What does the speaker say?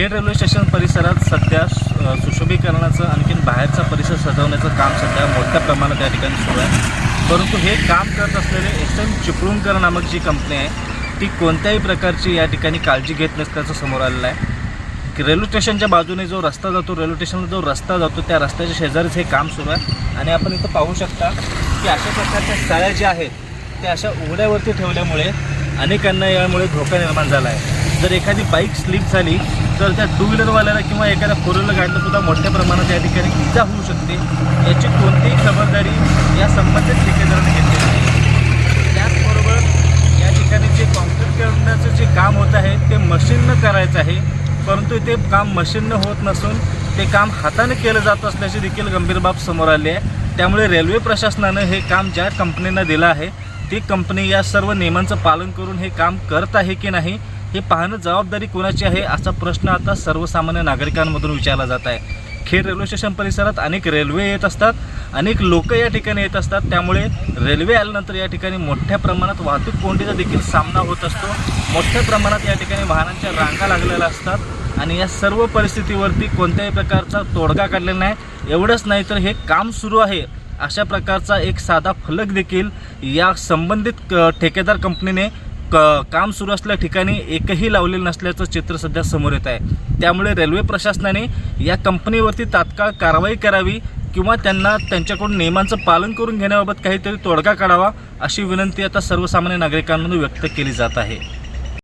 Khed railway station परिसरात सध्या सुशोभीकरणाचं आणखीन बाहेरचा परिसर सजवण्याचं काम सध्या मोठ्या प्रमाणात या ठिकाणी सुरू आहे. परंतु हे काम करत असलेले एस एम चिपळूणकर नामक जी कंपनी आहे ती कोणत्याही प्रकारची या ठिकाणी काळजी घेत नसल्याचं समोर आलेलं आहे. की रेल्वे स्टेशनच्या बाजूने जो रस्ता जातो रेल्वे स्टेशनला जो रस्ता जातो त्या रस्त्याच्या शेजारीच हे काम सुरू आहे. आणि आपण इथं पाहू शकता की अशा प्रकारच्या साळ्या ज्या आहेत त्या अशा उघड्यावरती ठेवल्यामुळे अनेकांना यामुळे धोका निर्माण झाला आहे. जर एखादी बाईक स्लिप झाली तर त्या टू व्हीलरवाल्याला किंवा एखाद्या फोर व्हीलर गाडीला सुद्धा मोठ्या प्रमाणात या ठिकाणी इजा होऊ शकते याची कोणतीही खबरदारी या संबंधित ठेकेदाराने घेतली नाही. त्याचबरोबर या ठिकाणी जे कॉन्क्रीट करण्याचं जे काम होत आहे ते मशीननं करायचं आहे. परंतु ते काम मशीननं होत नसून ते काम हाताने केलं जात असल्याची देखील गंभीर बाब समोर आली आहे. त्यामुळे रेल्वे प्रशासनानं हे काम ज्या कंपनीनं दिलं आहे ती कंपनी या सर्व नियमांचं पालन करून हे काम करत आहे की नाही हे पाहणं जबाबदारी कोणाची आहे असा प्रश्न आता सर्वसामान्य नागरिकांमधून विचारला जात आहे. खेड रेल्वे स्टेशन परिसरात अनेक रेल्वे येत असतात अनेक लोक या ठिकाणी येत असतात. त्यामुळे रेल्वे आल्यानंतर या ठिकाणी मोठ्या प्रमाणात वाहतूक कोंडीचा देखील सामना होत असतो. मोठ्या प्रमाणात या ठिकाणी वाहनांच्या रांगा लागलेल्या असतात आणि या सर्व परिस्थितीवरती कोणत्याही प्रकारचा तोडगा काढलेला नाही. एवढंच नाही तर हे काम सुरू आहे. अशा प्रकारचा एक साधा फलक देखील या संबंधित क- ठेकेदार कंपनीने क काम सुरू असल्या ठिकाणी एकही लावलेलं नसल्याचं चित्र सध्या समोर येत आहे. त्यामुळे रेल्वे प्रशासनाने या कंपनीवरती तात्काळ कारवाई करावी किंवा त्यांना त्यांच्याकडून नियमांचं पालन करून घेण्याबाबत काहीतरी तोडगा काढावा अशी विनंती आता सर्वसामान्य नागरिकांमधून व्यक्त केली जात आहे.